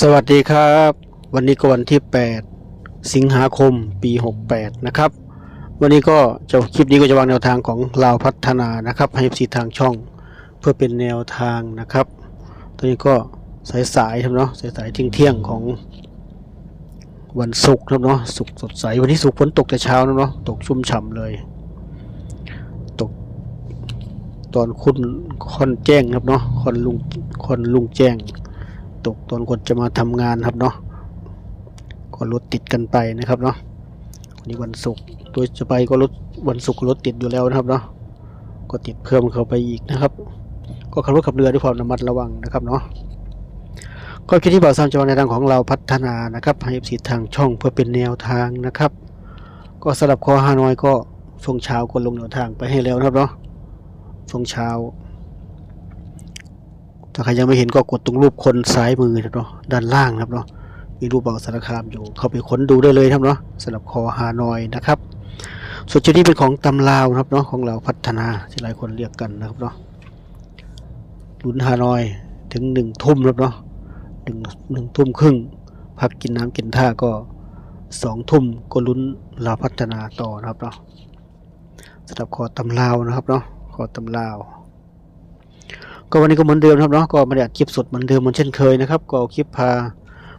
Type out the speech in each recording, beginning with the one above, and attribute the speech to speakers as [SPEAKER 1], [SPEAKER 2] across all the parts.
[SPEAKER 1] สวัสดีครับ วันนี้ก็วันที่ 8 สิงหาคมปี 68 นะครับ วันนี้ก็จะคลิปนี้ก็จะวางแนวทางของลาวพัฒนานะครับ ให้สีทางช่องเพื่อเป็นแนวทางนะครับ ตอนนี้ก็สายๆครับเนาะสายๆเที่ยงๆของวันศุกร์ครับเนาะศุกร์สดใสวันนี้ศุกร์ฝนตกแต่เช้านะเนาะตกชุ่มฉ่ำเลย ตก ตอนคุณค่อนแจ้งครับเนาะค่อนลุงค่อนลุงแจ้ง ตกตอนคนจะมาทำงานครับเนาะก็รถติดกันไปนะครับเนาะวันนี้วันศุกร์โดยจะไปก็รถวันศุกร์รถติดอยู่แล้วนะครับเนาะก็ติดเพิ่มเข้าไปอีกนะครับ ก็ขับรถขับเรือด้วยความระมัดระวังนะครับเนาะก็คิดที่บ่าวสามจังหวัดในทางของเราพัฒนานะครับให้สีทางช่องเพื่อเป็นแนวทางนะครับ ก็สำหรับคอฮานอยก็ช่วงเช้าก็ลงแนวทางไปให้แล้วนะครับเนาะช่วงเช้า ถ้าใครยังไม่เห็นก็กดตรงรูปคนซ้ายมือนะเนาะด้านล่างนะครับเนาะมีรูปเบาสารคามอยู่ เข้าไปค้นดูได้เลยครับเนาะสำหรับคอฮานอยนะครับ ส่วนจุดนี้เป็นของตำลาวนะครับเนาะของเราพัฒนาที่หลายคนเรียกกันนะครับเนาะลุ้นฮานอยถึงหนึ่งทุ่มครับเนาะหนึ่งหนึ่งทุ่มครึ่ง พักกินน้ำกินท่าก็สองทุ่มก็ลุ้นลาพัฒนาต่อนะครับเนาะสำหรับคอตำลาวนะครับเนาะคอตำลาว ก็วันนี้ก็เหมือนเดิมครับเนาะก็ม่ได้อัดคลิปสดเหมือนเดิมเหมือนเช่นเคยนะครับ ก็เอาคลิปพา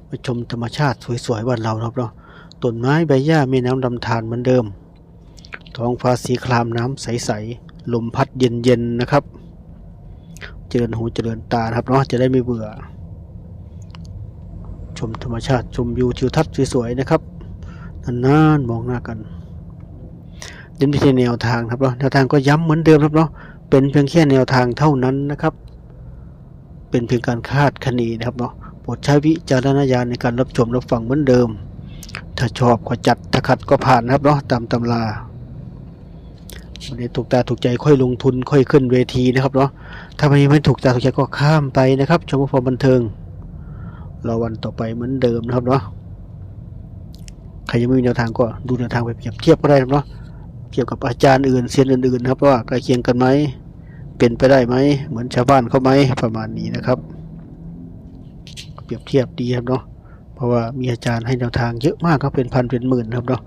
[SPEAKER 1] ไปชมธรรมชาติสวยๆบ้านเราครับเนาะต้นไม้ใบหญ้ามีน้ำลำธารเหมือนเดิม ท้องฟ้าสีครามน้ำใสๆลมพัดเย็นๆนะครับ เจริญหูเจริญตาครับเนาะจะได้ไม่เบื่อ ชมธรรมชาติชมวิวทิวทัศน์สวยๆนะครับนานๆมองหน้ากันเดินไปที่แนวทางครับเนาะแนวทางก็ย้ำเหมือนเดิมครับเนาะ เป็นเพียงแค่แนวทางเท่านั้นนะครับ เป็นเพียงการคาดคะเนนะครับเนาะโปรดใช้วิจารณญาณในการรับชมรับฟังเหมือนเดิม ถ้าชอบก็จัดถ้าขัดก็ผ่านนะครับเนาะตามตำราวันนี้ถูกตาถูกใจค่อยลงทุนค่อยขึ้นเวทีนะครับเนาะถ้าไม่ไม่ถูกตาถูกใจก็ข้ามไปนะครับ ชมความบันเทิงรอวันต่อไปเหมือนเดิมนะครับเนาะใครยังไม่มีแนวทางก็ดูแนวทางไปเปรียบเทียบก็ได้นะครับเนาะเกี่ยวกับอาจารย์อื่นเซียนอื่นๆนะครับว่าใกล้เคียงกันไหม เป็นไปได้ไหม เหมือนชาวบ้านเขาไหมประมาณนี้นะครับ เปรียบเทียบดีครับเนาะเพราะว่ามีอาจารย์ให้แนวทางเยอะมากครับเป็นพันเป็นหมื่นครับเนาะ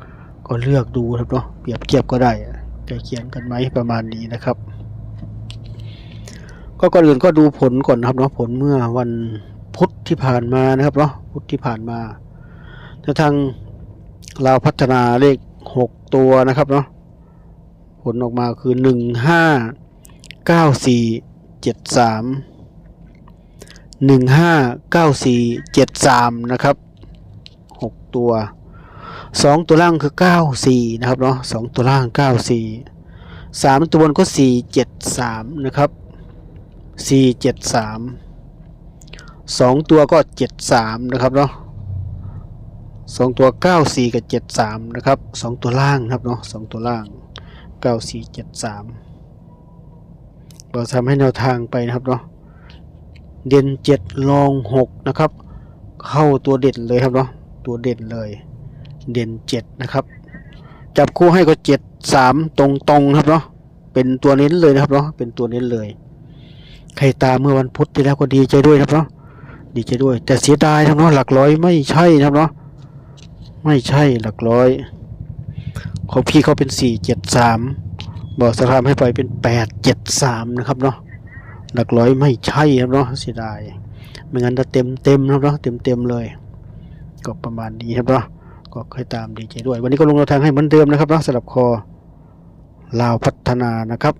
[SPEAKER 1] ก็เลือกดูครับเนาะเปรียบเทียบก็ได้ใกล้เคียงกันไหมประมาณนี้นะครับ ก็ก่อนอื่นก็ดูผลก่อนครับเนาะผลเมื่อวันพุธที่ผ่านมานะครับเนาะพุธที่ผ่านมาแนวทางเราพัฒนาเลขหกตัวนะครับเนาะผลออกมาคือหนึ่งห้า เก้าสี่เจ็ดสามหนึ่งห้าเก้าสี่เจ็ดสามนะครับหกตัวสองตัวล่างคือเก้าสี่นะครับเนาะสองตัวล่างเก้าสี่สามตัวบนก็สี่เจ็ดสามนะครับสี่เจ็ดสามสองตัวก็เจ็ดสามนะครับเนาะสองตัวเก้าสี่กับเจ็ดสามนะครับสองตัวล่างนะครับเนาะสองตัวล่าง9473เราม ทำให้แนวทางไปนะครับเนาะเด่น7ลอง6นะครับ เข้าตัวเด่นเลยครับเนาะตัวเด่นเลย เด่น7นะครับ จับคู่ให้ก็7 3ตรงตรงครับเนาะเป็นตัวเน้นเลยนะครับเนาะเป็นตัวเน้นเลย ใครตามเมื่อวันพุธที่แล้วก็ดีใจด้วยนะครับเนาะดีใจด้วย แต่เสียดายนะครับเนาะหลักร้อยไม่ใช่นะครับเนาะไม่ใช่หลักร้อยของพี่เขาเป็นสี่เจ็ดสาม บอกสารามให้ไปเป็นแปดเจ็ดสามนะครับเนาะหลักร้อยไม่ใช่ครับเนาะเสียดายไม่งั้นจะเต็มเต็มครับเนาะเต็มเต็มเลย ก็ประมาณนี้ครับเนาะก็ค่อยตามดีใจด้วย วันนี้ก็ลงแนวทางให้เหมือนเดิมนะครับเนาะสำหรับคอลาวพัฒนานะครับ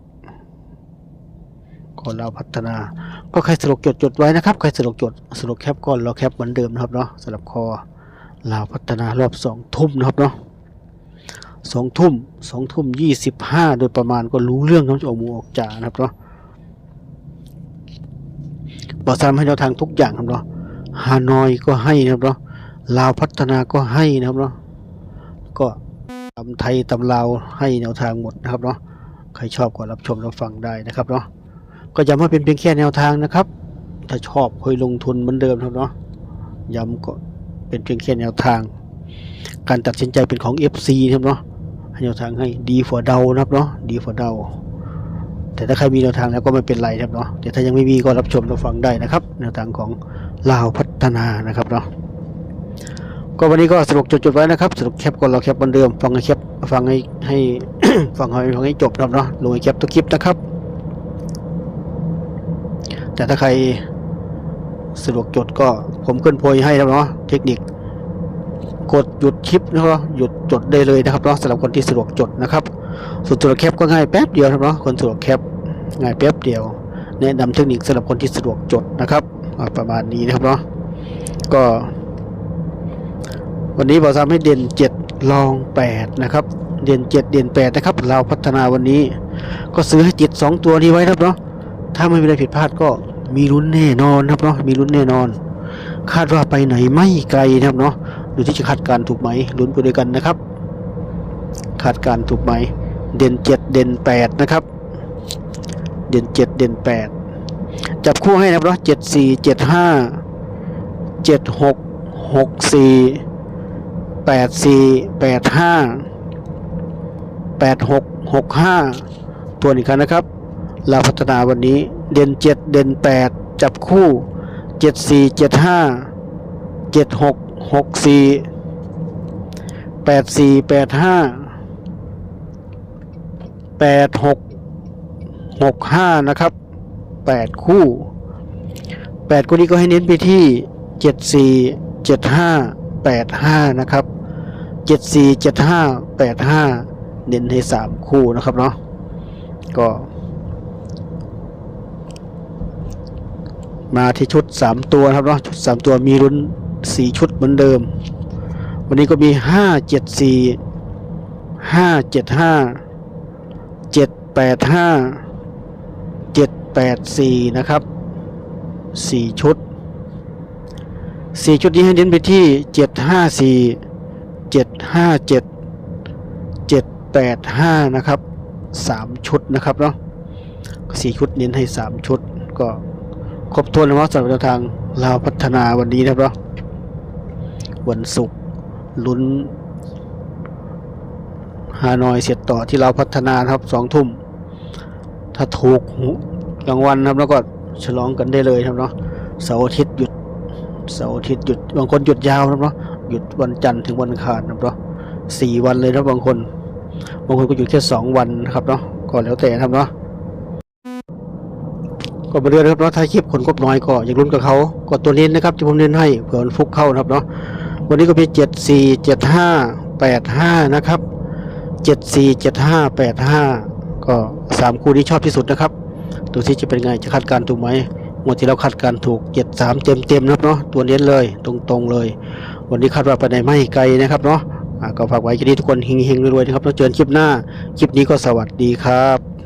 [SPEAKER 1] คอลาวพัฒนา ก็ใครสรุปจดจดไว้นะครับใครสรุปจดสรุปแคปก่อนเราแคปเหมือนเดิมนะครับเนาะสำหรับคอลาวพัฒนารอบสองทุ่มนะครับเนาะ สองทุ่มสองทุ่มยี่สิบห้าโดยประมาณก็รู้เรื่องน้องจะออกมูออกจ่านะครับเนาะบอกซ้ำให้แนวทางทุกอย่างครับเนาะฮานอยก็ให้นะครับเนาะลาวพัฒนาก็ให้นะครับเนาะก็ตำไทยตำลาวให้แนวทางหมดนะครับเนาะใครชอบก็รับชมรับฟังได้นะครับเนาะก็ย้ำว่าเป็นเพียงแค่แนวทางนะครับ ถ้าชอบค่อยลงทุนเหมือนเดิมครับเนาะย้ำก็เป็นเพียงแค่แนวทาง การตัดสินใจเป็นของ FC นะครับเนาะ ให้แนวทางให้ดีฝ่าเดานะครับเนาะดีฝ่าเดา แต่ถ้าใครมีแนวทางแล้วก็ไม่เป็นไรครับเนาะแต่ถ้ายังไม่มีก็รับชมรับฟังได้นะครับ แนวทางของลาวพัฒนานะครับเนาะก็วันนี้ก็สรุปจุดๆไว้นะครับสรุปแคปก่อนเราแคปเหมือนเดิมฟังให้แคปฟังให้ให้ฟังให้ฟังให้จบนะครับเนาะลงแคปทุกคลิปนะครับ แต่ถ้าใครสะดวกจดก็ผมขึ้นโพยให้แล้วเนาะเทคนิค กดหยุดคลิปนะครับหยุดจดได้เลยนะครับเนาะสำหรับคนที่สะดวกจดนะครับส่วนตัวแคปก็ง่ายแป๊บเดียวครับเนาะคนสะดวกแคปง่ายแป๊บเดียว แนะนำเทคนิคสำหรับคนที่สะดวกจดนะครับประมาณนี้นะครับเนาะก็ วันนี้บอกทำให้เด่น7ลอง8นะครับ เด่น7เด่น8นะครับ เราพัฒนาวันนี้ ก็ซื้อให้ติด2ตัวนี้ไว้นะครับเนาะถ้าไม่มีอะไรผิดพลาดก็มีลุ้นแน่นอนนะครับเนาะมีลุ้นแน่นอน คาดว่าไปไหนไม่ไกลนะครับเนาะ ดูที่จะคาดการถูกไหมลุ้นไปด้วยกันนะครับคาดการถูกไหมเด่น 7 เด่น 8 นะครับ เด่น 7 เด่น 8 จับคู่ให้นะครับเนาะ7 4 7 5 7 6 6 4 8 4 8 5 8 6 6 5 ตัวนี้กันนะครับเราพัฒนาวันนี้เด่น 7 เด่น 8 จับคู่ 7 4 7 5 7 6 6 4 8 4 8 5 8 6 6 5นะครับ8คู่8คู่นี้ก็ให้เน้นไปที่7 4 7 5 8 5นะครับ7 4 7 5 8 5เน้นให้3คู่นะครับเนาะก็มาที่ชุด 3 ตัวครับเนาะชุด 3 ตัวมีรุ่น 4ชุดเหมือนเดิม วันนี้ก็มี5 7 4 5 7 5 7 8 5 7 8 4นะครับ4ชุด4ชุดนี้ให้เน้นไปที่7 5 4 7 5 7 7 8 5นะครับ3ชุดนะครับเนาะ4ชุดเน้นให้3ชุดก็ครบถ้วนแล้วสำหรับทางลาวพัฒนาวันนี้นะครับเนาะ วันศุกร์ลุ้นฮานอยเสร็จต่อที่เราพัฒนาครับสองทุ่ม ถ้าถูกรางวัลนครับแล้วก็ฉลองกันได้เลยครับเนาะเสาร์อาทิตย์หยุดเสาร์อาทิตย์หยุดบางคนหยุดยาวครับเนาะหยุดวันจันทร์ถึงวันอังคารครับเนาะสี่วันเลยนะบบางคน บางคนก็หยุดแค่สองวันครับเนาะก็แล้วแต่ครับเนาะก็มาเรื่อยครับเนาะถ้าคลิปคนกบน้อยก็อย่าลุ้นกับเขาก็ตัวนี้นะครับที่ผมเน้นให้เผื่อมันฟุกเข้านะครับเนาะ วันนี้ก็มีเจ็ดสี่เจ็ดห้าแปดห้านะครับเจ็ดสี่เจ็ดห้าแปดห้าก็สามคู่นี้ชอบที่สุดนะครับดูที่จะเป็นไงจะคาดการ์ถูกไหมงวดที่เราคาดการถูกเจ็ดสามเต็มเต็มนะเนาะตัวเน้นเลยตรงๆเลย วันนี้คาดว่าไปไหนไม่ไกลนะครับเนาะก็ฝากไว้ที่นี่ทุกคนเฮงๆรวยๆนะครับแล้วเจอกันคลิปหน้า คลิปนี้ก็สวัสดีครับ